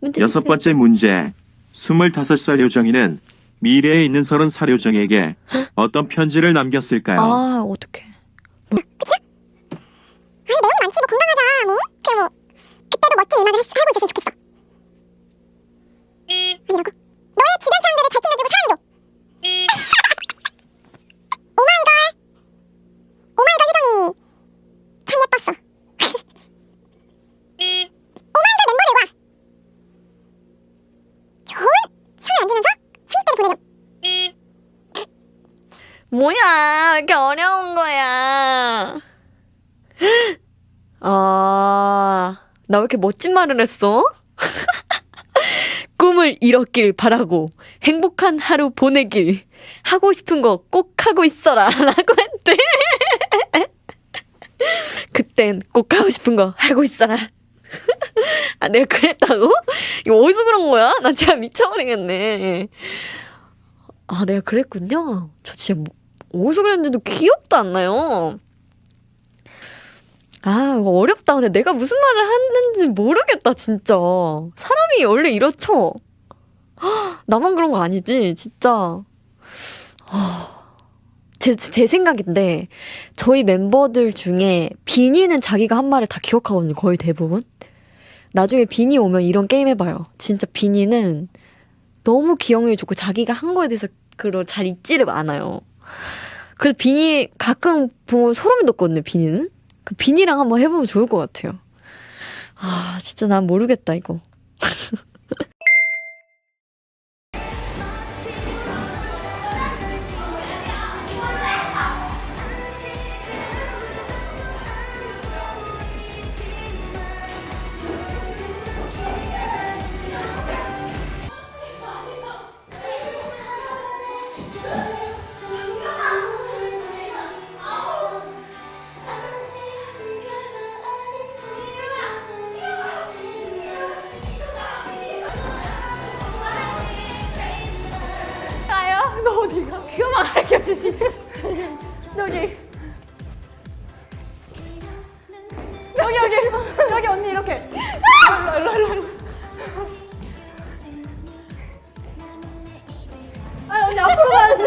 문제 여섯 주세요. 번째 문제. 25살 요정이는 미래에 있는 30살 요정에게 어떤 편지를 남겼을까요? 아 어떡해. 아니 내용이 많지 뭐 건강하자 뭐 그냥 뭐 그때도 멋진 음악을 했- 살고 있었으면 좋겠어 이러고 너의 주변 사람들을 잘 챙겨주고 사랑해줘 오마이걸 오마이걸 요정이 참 예뻤어 오마이걸 멤버들과 좋은 시간을 만들면서 30대를 보내려 뭐야 왜 이렇게 어려운 거야. 아, 나 왜 이렇게 멋진 말을 했어? 꿈을 이뤘길 바라고 행복한 하루 보내길 하고 싶은 거 꼭 하고 있어라 라고 했대. 그땐 꼭 하고 싶은 거 하고 있어라. 아, 내가 그랬다고? 이거 어디서 그런 거야? 나 진짜 미쳐버리겠네. 아, 내가 그랬군요. 저 진짜 뭐, 어디서 그랬는지도 기억도 안 나요. 아, 어렵다. 근데 내가 무슨 말을 했는지 모르겠다, 진짜. 사람이 원래 이렇죠? 헉, 나만 그런 거 아니지, 진짜. 아, 제, 제 생각인데, 저희 멤버들 중에 비니는 자기가 한 말을 다 기억하거든요, 거의 대부분. 나중에 비니 오면 이런 게임 해봐요. 진짜 비니는 너무 기억력이 좋고 자기가 한 거에 대해서 그걸 잘 잊지를 않아요. 그래서 비니 가끔 보면 소름이 돋거든요, 비니는. 그 비니랑 한번 해보면 좋을 것 같아요. 아, 진짜 난 모르겠다, 이거. 저기 저기 언니 이렇게. 일로 일로 일로 일로 아 언니 앞으로 가야지